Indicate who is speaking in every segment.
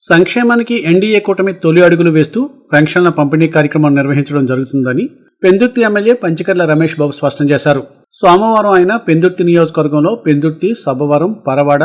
Speaker 1: సంక్షేమానికి ఎన్డీఏ కూటమి తొలి అడుగులు వేస్తూ పెన్షన్ల పంపిణీ కార్యక్రమం నిర్వహించడం జరుగుతుందని పెందుర్తి ఎమ్మెల్యే పంచకర్ల రమేష్ బాబు స్పష్టం చేశారు. సోమవారం ఆయన పెందుర్తి నియోజకవర్గంలో పెందుర్తి సబ్బవరం పరవాడ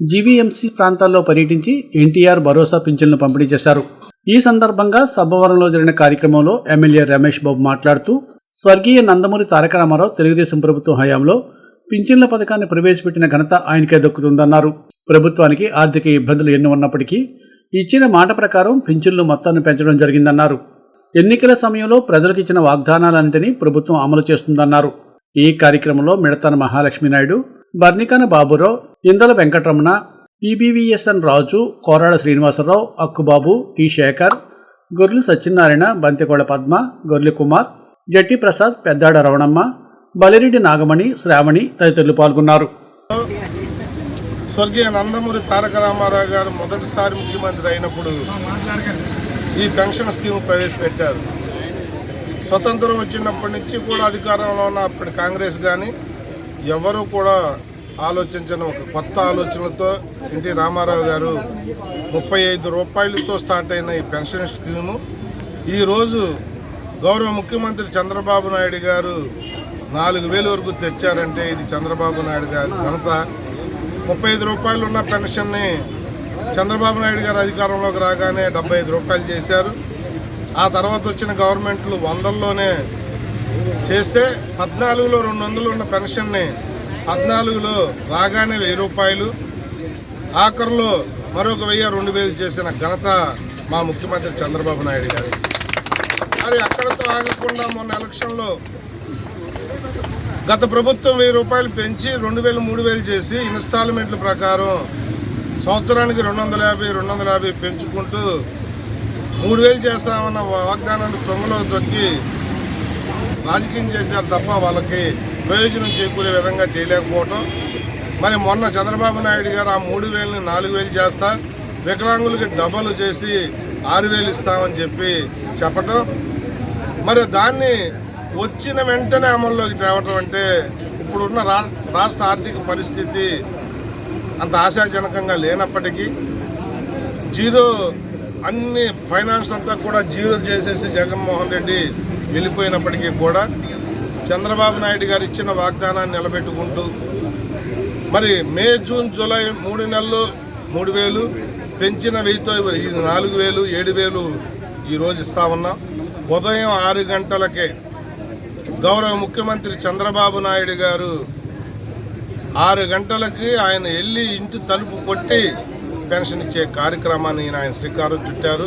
Speaker 1: జీవీఎంసీ ప్రాంతాల్లో పర్యటించి ఎన్టీఆర్ భరోసా పింఛన్లు పంపిణీ చేశారు. ఈ సందర్భంగా సబ్బవరంలో జరిగిన కార్యక్రమంలో ఎమ్మెల్యే రమేష్ బాబు మాట్లాడుతూ స్వర్గీయ నందమూరి తారక రామారావు తెలుగుదేశం ప్రభుత్వం హయాంలో పింఛన్ల పథకాన్ని ప్రవేశపెట్టిన ఘనత ఆయనకే దక్కుతుందన్నారు. ప్రభుత్వానికి ఆర్థిక ఇబ్బందులు ఎన్ని ఉన్నప్పటికీ ఇచ్చిన మాట ప్రకారం పింఛన్లు మొత్తాన్ని పెంచడం జరిగిందన్నారు. ఎన్నికల సమయంలో ప్రజలకు ఇచ్చిన వాగ్దానాలన్నింటినీ ప్రభుత్వం అమలు చేస్తుందన్నారు. ఈ కార్యక్రమంలో మిడతన మహాలక్ష్మీనాయుడు బర్నికాన బాబురావు ఇందల వెంకటరమణ ఈబీవీఎస్ఎన్ రాజు కోరాడ శ్రీనివాసరావు అక్కుబాబు టి శేఖర్ గొర్రెలు సత్యనారాయణ బంతికోళ పద్మ గొర్రెల కుమార్ జట్టి ప్రసాద్ పెద్దాడ రవణమ్మ బలిరెడ్డి నాగమణి శ్రావణి తదితరులు పాల్గొన్నారు.
Speaker 2: స్వర్గీయ నందమూరి తారక రామారావు గారు మొదటిసారి ముఖ్యమంత్రి అయినప్పుడు ఈ పెన్షన్ స్కీమ్ ప్రవేశపెట్టారు. స్వతంత్రం వచ్చినప్పటి నుంచి కూడా అధికారంలో ఉన్న అప్పటి కాంగ్రెస్ కానీ ఎవరు కూడా ఆలోచించిన ఒక కొత్త ఆలోచనలతో ఎన్టీ రామారావు గారు ముప్పై ఐదు రూపాయలతో స్టార్ట్ అయిన ఈ పెన్షన్ స్కీము. ఈరోజు గౌరవ ముఖ్యమంత్రి చంద్రబాబు నాయుడు గారు నాలుగు వేలు వరకు తెచ్చారంటే ఇది చంద్రబాబు నాయుడు గారి ఘనత. ముప్పై ఐదు రూపాయలు ఉన్న పెన్షన్ని చంద్రబాబు నాయుడు గారు అధికారంలోకి రాగానే డెబ్బై ఐదు రూపాయలు చేశారు. ఆ తర్వాత వచ్చిన గవర్నమెంట్లు వందల్లోనే చేస్తే పద్నాలుగులో రెండు వందలు ఉన్న పెన్షన్ని పద్నాలుగులో రాగానే వెయ్యి రూపాయలు ఆఖరులో మరొక వెయ్యి రెండు వేలు చేసిన ఘనత మా ముఖ్యమంత్రి చంద్రబాబు నాయుడు గారు. మరి అక్కడతో ఆగకుండా మొన్న ఎలక్షన్లో గత ప్రభుత్వం వెయ్యి రూపాయలు పెంచి రెండు వేలు మూడు వేలు చేసి ఇన్స్టాల్మెంట్ల ప్రకారం సంవత్సరానికి రెండు వందల యాభై రెండు వందల యాభై పెంచుకుంటూ మూడు వేలు చేస్తామన్న వాగ్దానాన్ని తొంగలో తొక్కి రాజకీయం చేశారు తప్ప వాళ్ళకి ప్రయోజనం చేకూరే విధంగా చేయలేకపోవటం. మరి మొన్న చంద్రబాబు నాయుడు గారు ఆ మూడు వేలని నాలుగు వేలు చేస్తా వికలాంగులకి డబల్ చేసి ఆరు వేలు ఇస్తామని చెప్పి చెప్పటం. మరి దాన్ని వచ్చిన వెంటనే అమల్లోకి తేవటం అంటే ఇప్పుడున్న రా రాష్ట్ర ఆర్థిక పరిస్థితి అంత ఆశాజనకంగా లేనప్పటికీ జీరో అన్ని ఫైనాన్స్ అంతా కూడా జీరో చేసేసి జగన్మోహన్ రెడ్డి వెళ్ళిపోయినప్పటికీ కూడా చంద్రబాబు నాయుడు గారు ఇచ్చిన వాగ్దానాన్ని నిలబెట్టుకుంటూ మరి మే జూన్ జూలై మూడు నెలలు మూడు వేలు పెంచిన వెయ్యితో ఇది నాలుగు వేలు ఏడు వేలు ఈరోజు ఇస్తా ఉన్నాం. ఉదయం ఆరు గంటలకే గౌరవ ముఖ్యమంత్రి చంద్రబాబు నాయుడు గారు ఆరు గంటలకి ఆయన వెళ్ళి ఇంటి తలుపు కొట్టి పెన్షన్ ఇచ్చే కార్యక్రమాన్ని ఆయన శ్రీకారం చుట్టారు.